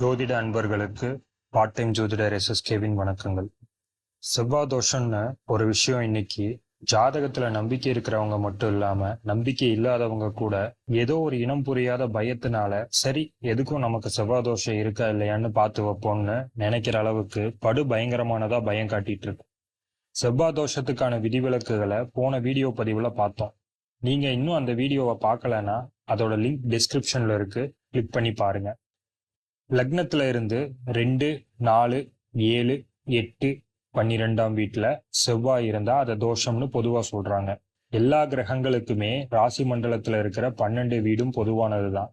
ஜோதிட அன்பர்களுக்கு part time ஜோதிடர் எஸ் எஸ் கேவின் வணக்கங்கள். செவ்வாய் தோஷம்னு ஒரு விஷயம் இன்னைக்கு ஜாதகத்துல நம்பிக்கை இருக்கிறவங்க மட்டும் இல்லாம நம்பிக்கை இல்லாதவங்க கூட ஏதோ ஒரு இனம் புரியாத பயத்தினால சரி எதுக்கும் நமக்கு செவ்வாய் தோஷம் இருக்கா இல்லையான்னு பார்த்து வைப்போம்னு நினைக்கிற அளவுக்கு படு பயங்கரமானதா பயம் காட்டிட்டு இருக்கு. செவ்வாய் தோஷத்துக்கான விதிவிலக்குகளை போன வீடியோ பதிவுல பார்த்தோம். நீங்க இன்னும் அந்த வீடியோவை பார்க்கலன்னா அதோட லிங்க் டிஸ்கிரிப்ஷன்ல இருக்கு. கிளிக் பண்ணி பாருங்க. லக்னத்துல இருந்து ரெண்டு நாலு ஏழு எட்டு பன்னிரெண்டாம் வீட்டுல செவ்வாய் இருந்தா அதை தோஷம்னு பொதுவா சொல்றாங்க. எல்லா கிரகங்களுக்குமே ராசி மண்டலத்துல இருக்கிற பன்னெண்டு வீடும் பொதுவானதுதான்.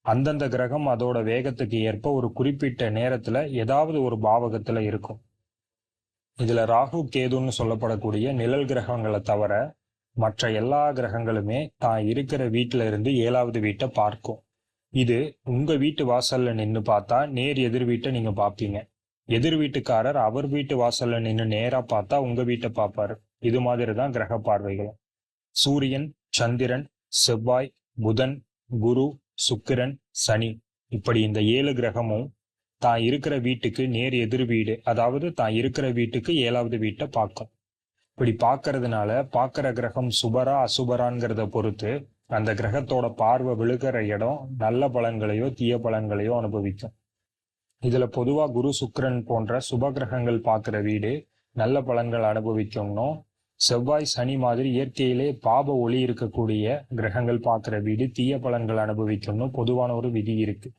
அந்தந்த கிரகம் அதோட வேகத்துக்கு ஏற்ப ஒரு குறிப்பிட்ட நேரத்துல ஏதாவது ஒரு பாவகத்துல இருக்கும். இதுல ராகு கேதுன்னு சொல்லப்படக்கூடிய நிழல் கிரகங்களை தவிர மற்ற எல்லா கிரகங்களுமே தான் இருக்கிற வீட்டில இருந்து ஏழாவது வீட்டை பார்க்கும். இது உங்க வீட்டு வாசல்ல நின்னு பார்த்தா நேர் எதிர் வீட்டை நீங்க பாப்பீங்க. எதிர் வீட்டுக்காரர் அவர் வீட்டு வாசல்ல நின்னு நேரா பார்த்தா உங்க வீட்டை பார்ப்பாரு இது மாதிரி தான் கிரக பார்வைகள். சூரியன் சந்திரன் செவ்வாய் புதன் குரு சுக்கிரன் சனி. இப்படி இந்த ஏழு கிரகமும் தான் இருக்கிற வீட்டுக்கு நேர் எதிர் வீடு அதாவது தான் இருக்கிற வீட்டுக்கு ஏழாவது வீட்டை பார்க்கும். இப்படி பார்க்கறதுனால பார்க்கிற கிரகம் சுபரா அசுபராங்கிறத பொறுத்து அந்த கிரகத்தோட பார்வை விழுகிற இடம் நல்ல பலன்களையோ தீய பலன்களையோ அனுபவிக்கும். இதுல பொதுவா குரு சுக்கரன் போன்ற சுப கிரகங்கள் பார்க்கிற வீடு நல்ல பலன்கள் அனுபவிக்கும்னும் செவ்வாய் சனி மாதிரி இயற்கையிலே பாப ஒளி இருக்கக்கூடிய கிரகங்கள் பார்க்கிற வீடு தீய பலன்கள் அனுபவிக்கும்னு பொதுவான ஒரு விதி இருக்கு.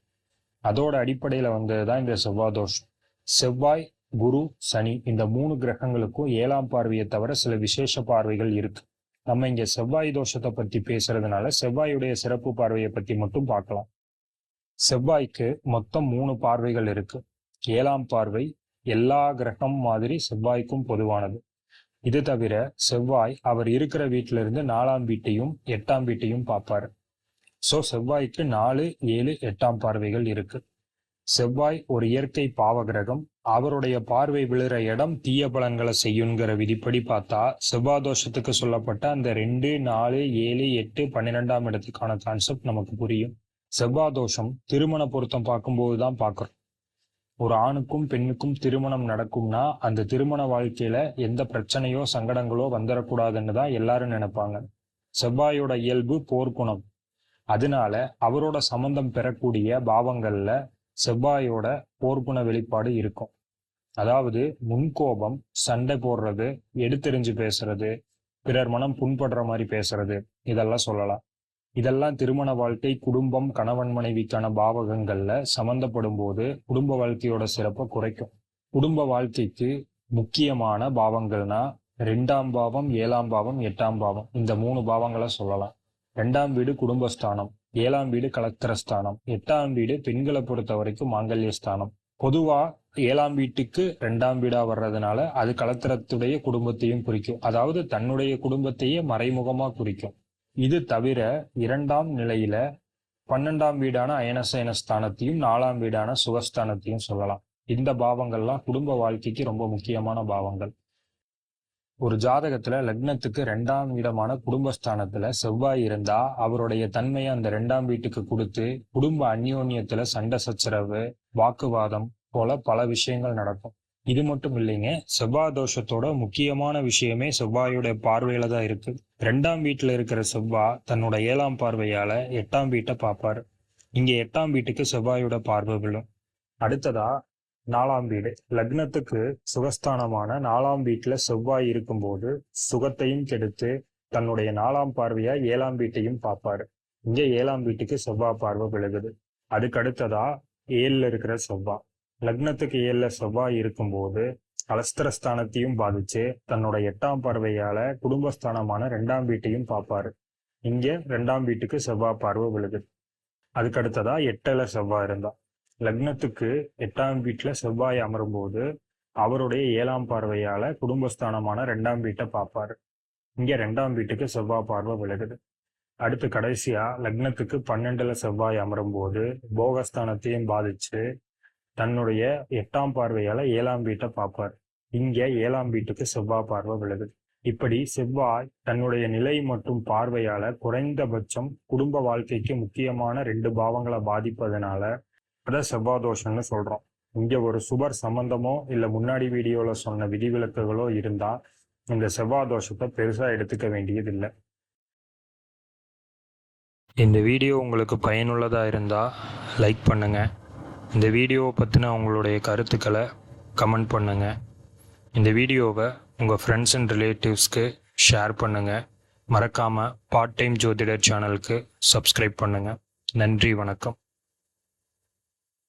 அதோட அடிப்படையில வந்ததுதான் இந்த செவ்வாய் தோஷம். செவ்வாய் குரு சனி இந்த மூணு கிரகங்களுக்கும் ஏழாம் பார்வையை தவிர சில விசேஷ பார்வைகள் இருக்கு. நம்ம இங்க செவ்வாய் தோஷத்தை பத்தி பேசுறதுனால செவ்வாயுடைய சிறப்பு பார்வையை பத்தி மட்டும் பார்க்கலாம். செவ்வாய்க்கு மொத்தம் மூணு பார்வைகள் இருக்கு. ஏழாம் பார்வை எல்லா கிரகம் மாதிரி செவ்வாய்க்கும் பொதுவானது. இது தவிர செவ்வாய் அவர் இருக்கிற வீட்டில இருந்து நாலாம் வீட்டையும் எட்டாம் வீட்டையும் பார்ப்பாரு. சோ செவ்வாய்க்கு நாலு ஏழு எட்டாம் பார்வைகள் இருக்கு. செவ்வாய் ஒரு இயற்கை பாவகிரகம். அவருடைய பார்வை விழுற இடம் தீய பலன்களை செய்யுங்கிற விதிப்படி பார்த்தா செவ்வாய் தோஷத்துக்கு சொல்லப்பட்ட அந்த ரெண்டு நாலு ஏழு எட்டு பன்னிரெண்டாம் இடத்துக்கான கான்செப்ட் நமக்கு புரியும். செவ்வாய் தோஷம் திருமண பொருத்தம் பார்க்கும்போது தான் பார்க்குறோம். ஒரு ஆணுக்கும் பெண்ணுக்கும் திருமணம் நடக்கும்னா அந்த திருமண வாழ்க்கையில எந்த பிரச்சனையோ சங்கடங்களோ வந்துடக்கூடாதுன்னு தான் எல்லாரும் நினைப்பாங்க. செவ்வாயோட இயல்பு போர்க்குணம். அதனால அவரோட சம்பந்தம் பெறக்கூடிய பாவங்கள்ல செவ்வாயோட போர்க்குண வெளிப்பாடு இருக்கும். அதாவது முன்கோபம் சண்டை போடுறது எடுத்தெறிஞ்சு பேசுறது பிறர் மனம் புண்படுற மாதிரி பேசுறது இதெல்லாம் சொல்லலாம். இதெல்லாம் திருமண வாழ்க்கை குடும்பம் கணவன் மனைவிக்கான பாவகங்கள்ல சம்பந்தப்படும் போது குடும்ப வாழ்க்கையோட சிறப்பை குறைக்கும். குடும்ப வாழ்க்கைக்கு முக்கியமான பாவங்கள்னா ரெண்டாம் பாவம் ஏழாம் பாவம் எட்டாம் பாவம் இந்த மூணு பாவங்களை சொல்லலாம். ரெண்டாம் வீடு குடும்பஸ்தானம். ஏழாம் வீடு கலத்திரஸ்தானம். எட்டாம் வீடு பெண்களை பொறுத்த வரைக்கும் மாங்கல்ய ஸ்தானம் பொதுவா ஏழாம் வீட்டுக்கு ரெண்டாம் வீடா வர்றதுனால அது கலத்திரத்துடைய குடும்பத்தையும் குறிக்கும். அதாவது தன்னுடைய குடும்பத்தையே மறைமுகமா குறிக்கும். இது தவிர இரண்டாம் நிலையில பன்னெண்டாம் வீடான அயனசயன ஸ்தானத்தையும் நாலாம் வீடான சுகஸ்தானத்தையும் சொல்லலாம். இந்த பாவங்கள்லாம் குடும்ப வாழ்க்கைக்கு ரொம்ப முக்கியமான பாவங்கள். ஒரு ஜாதகத்துல லக்னத்துக்கு ரெண்டாம் இடமான குடும்பஸ்தானத்துல செவ்வாய் இருந்தா அவருடைய தன்மையை அந்த ரெண்டாம் வீட்டுக்கு கொடுத்து குடும்ப அந்யோன்யத்துல சண்டை சச்சரவு வாக்குவாதம் போல பல விஷயங்கள் நடக்கும். இது மட்டும் இல்லைங்க செவ்வாய் தோஷத்தோட முக்கியமான விஷயமே செவ்வாயோட பார்வையில தான் இருக்கு. ரெண்டாம் வீட்டுல இருக்கிற செவ்வாய் தன்னோட ஏழாம் பார்வையால எட்டாம் வீட்டை பார்ப்பாரு. இங்க எட்டாம் வீட்டுக்கு செவ்வாயோட பார்வை விழும். அடுத்ததா நாலாம் வீடு. லக்னத்துக்கு சுகஸ்தானமான நாலாம் வீட்டுல செவ்வாய் இருக்கும்போது சுகத்தையும் கெடுத்து தன்னுடைய நாலாம் பார்வையா ஏழாம் வீட்டையும் பார்ப்பாரு. இங்க ஏழாம் வீட்டுக்கு செவ்வாய் பார்வை விழுகுது. அதுக்கு அடுத்ததா ஏழுல இருக்கிற செவ்வாய் லக்னத்துக்கு ஏழுல செவ்வாய் இருக்கும்போது அலஸ்திரஸ்தானத்தையும் பாதிச்சு தன்னோட எட்டாம் பார்வையால குடும்பஸ்தானமான ரெண்டாம் வீட்டையும் பார்ப்பாரு. இங்க ரெண்டாம் வீட்டுக்கு செவ்வாய் பார்வை விழுகுது. அதுக்கு அடுத்ததா எட்டுல செவ்வாய் இருந்தா. லக்னத்துக்கு எட்டாம் வீட்டுல செவ்வாய் அமரும்போது அவருடைய ஏழாம் பார்வையால குடும்பஸ்தானமான ரெண்டாம் வீட்டை பார்ப்பாரு. இங்க ரெண்டாம் வீட்டுக்கு செவ்வாய் பார்வை விலகுது. அடுத்து கடைசியா லக்னத்துக்கு பன்னெண்டுல செவ்வாய் அமரும்போது போகஸ்தானத்தையும் பாதிச்சு தன்னுடைய எட்டாம் பார்வையால ஏழாம் வீட்டை பார்ப்பார். இங்க ஏழாம் வீட்டுக்கு செவ்வாய் பார்வை விலகுது. இப்படி செவ்வாய் தன்னுடைய நிலை மற்றும் பார்வையால குறைந்தபட்சம் குடும்ப வாழ்க்கைக்கு முக்கியமான ரெண்டு பாவங்களை பாதிப்பதனால அதை செவ்வாய் தோஷம்னு சொல்றோம். இங்க ஒரு சுபர் சம்பந்தமோ இல்ல முன்னாடி வீடியோல சொன்ன விதிவிலக்குகளோ இருந்தா இந்த செவ்வாதோஷத்தை பெருசாக பெருசா எடுத்துக்க வேண்டியதில்லை. இந்த வீடியோ உங்களுக்கு பயனுள்ளதாக இருந்தால் லைக் பண்ணுங்கள் இந்த வீடியோவை பற்றின உங்களுடைய கருத்துக்களை கமெண்ட் பண்ணுங்கள் இந்த வீடியோவை உங்கள் ஃப்ரெண்ட்ஸ் அண்ட் ரிலேட்டிவ்ஸ்க்கு ஷேர் பண்ணுங்கள் மறக்காமல் பார்ட் டைம் ஜோதிடர் சேனலுக்கு சப்ஸ்கிரைப் பண்ணுங்கள் நன்றி வணக்கம்.